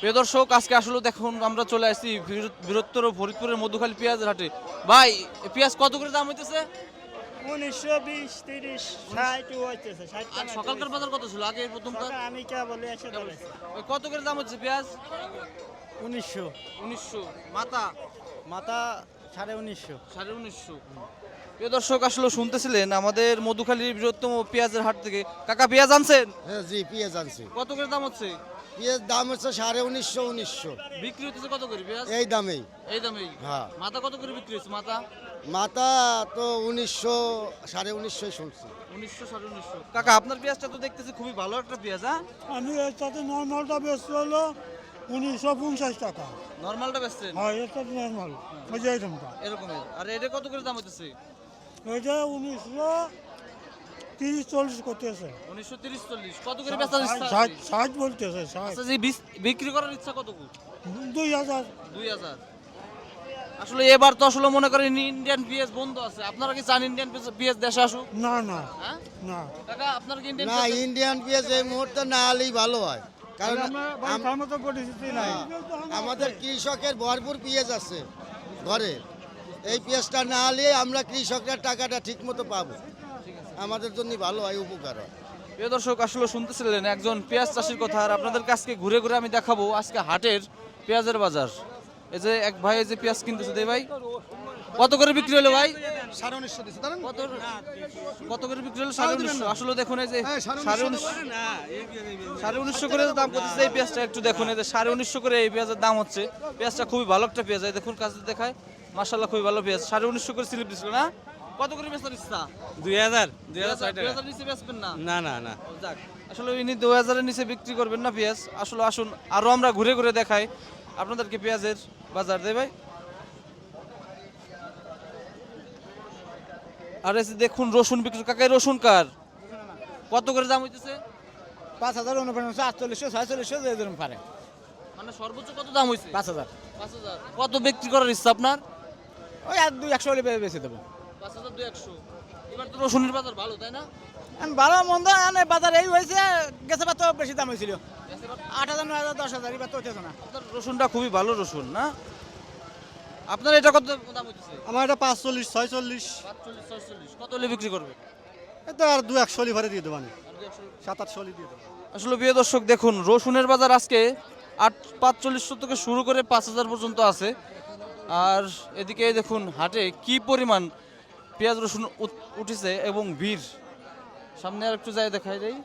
প্রিয় দর্শক আজকে আসলে দেখুন আমরা চলে আসছি বৃহত্তর ফরিদপুরের মধুখালী পেঁয়াজের হাটে। ভাই পেঁয়াজ কত করে দাম হইতেছে? উনিশশো বিশ তিরিশ ষাট হইতেছে সকালকার বাজার কত ছিল? আগে প্রথম আমি কে বলে এসে কত করে দাম হচ্ছে পেঁয়াজ? উনিশশো। উনিশশো। মাথা? মাথা সাড়ে উনিশশো। সাড়ে উনিশশো। প্রিয় দর্শক আসলে শুনতেছিলেন আমাদের মধুখালীর বৃহত্তম পেঁয়াজের হাট থেকে। কাকা পেঁয়াজ আনছেন? হ্যাঁ জি পেঁয়াজ আনছি। কত করে দাম হচ্ছে? পেঁয়াজ দাম হচ্ছে সাড়ে উনিশশো উনিশশো। বিক্রি হতেছে কত করে পেঁয়াজ? এই দামেই। এই দামেই? হ্যাঁ। মাথা কত করে বিক্রি হচ্ছে মাথা? মাথা তো উনিশশো সাড়ে উনিশশোই শুনছি। উনিশশো সাড়ে উনিশশো। কাকা আপনার পেঁয়াজটা তো দেখতেছি খুবই ভালো একটা পেঁয়াজ হ্যাঁ? আমি এর সাথে নর্মালটা বেচতে হলো উনিশশো পঞ্চাশ টাকা। নর্মালটা বেচছেন? হয় এর সাথে নর্মাল। ওই যে আইটেমটা এরকমের আর এটা কত করে দাম হইতেছে? ওইটা উনিশশো তিরিশ চল্লিশ করতেছে। উনিশশো তিরিশ চল্লিশ। কত করে বেচার ইচ্ছা ষাট ষাট বলতেছে ষাট। আচ্ছা যে বিস- বিক্রি করার ইচ্ছা কত দুই হাজার। দুই হাজার। আসলে এবার তো আসলে মনে করেন ইন্ডিয়ান পিএস বন্ধ আছে। আপনারা কি চান ইন্ডিয়ান পিএস দেশে আসুক? না না হ্যাঁ? না। কাকা আপনার কি ইন্ডিয়ান না ইন্ডিয়ান পেঁয়াজ এই মুহূর্তে না হলেই ভালো হয়। কারণ আম- মতো আমাদের কৃষকের ভরপুর পেঁয়াজ আছে ঘরে। এই পেঁয়াজটা না হলে আমরা কৃষকরা টাকাটা ঠিক মতো পাবো। আমাদের জন্য ভালো হয় উপকার হয়। প্রিয় দর্শক আসলে শুনতেছিলেন একজন পেঁয়াজ চাষির কথা আর আপনাদের কাছকে ঘুরে ঘুরে আমি দেখাবো আজকে হাটের পেঁয়াজের বাজার। এই যে এক ভাই এই যে পেঁয়াজ কিনতেছে দে ভাই। কত করে বিক্রি হলো ভাই? সাড়ে উনিশশো দিচ্ছে কত কত করে বিক্রি হলো? সাড়ে উনিশশো। আসলে দেখুন এই যে সাড়ে উনিশশো সাড়ে উনিশশো করে দাম করতেছে এই পেঁয়াজটা একটু দেখুন এই যে সাড়ে উনিশশো করে এই পেঁয়াজের দাম হচ্ছে। পেঁয়াজটা খুবই ভালো একটা পেঁয়াজ এই দেখুন কাছে দেখায়। মার্শাল্লাহ খুবই ভালো পেঁয়াজ। সাড়ে উনিশশো করে স্লিপ দিছিল না? কত করে বেচার ইচ্ছা দুই হাজার দুই হাজার ছয় টাকা। নিচে বেচবেন না? না না না। যাক আসলে ইনি দু হাজারের নিচে বিক্রি করবেন না পেঁয়াজ। আসলে আসুন আরও আমরা ঘুরে ঘুরে দেখাই। আপনাদেরকে পেঁয়াজের বাজার দেয় ভাই। আর যে দেখুন রসুন বিক্রি কাকাই রসুন কার? কত করে দাম হইতেছে? পাঁচ হাজার উনপঞ্চাশ আটচল্লিশশো ছয়চল্লিশশো যেরকম পারে। মানে সর্বোচ্চ কত দাম হইছে? পাঁচ হাজার। পাঁচ হাজার। কত বিক্রি করার ইচ্ছা আপনার? ওই এক দুই একশো হলে বেশি দেবো। পাঁচ হাজার দুই একশো। এবার তো রসুনের বাজার ভালো তাই না? ভালো মন্দ এনে বাজার এই হয়েছে গেছে বা তো বেশি দাম হয়েছিল। আট হাজার নয় হাজার দশ হাজার এবার তো হচ্ছে না। রসুনটা খুবই ভালো রসুন না? আপনার এটা কত দাম হইতেছে? আমার এটা পাঁচচল্লিশ ছয়চল্লিশ। পাঁচচল্লিশ ছয়চল্লিশ। কত হলে বিক্রি করবে? এটা আর দু একশো লিভারে দিয়ে দেবানি সাত আটশো দিয়ে দেবো। আসলে প্রিয় দর্শক দেখুন রসুনের বাজার আজকে আট পাঁচচল্লিশশো থেকে শুরু করে পাঁচ হাজার পর্যন্ত আছে। আর এদিকে দেখুন হাটে কি পরিমাণ পেঁয়াজ রসুন উঠ- উঠেছে এবং ভিড়। সামনে আর একটু যাই দেখাই দেই।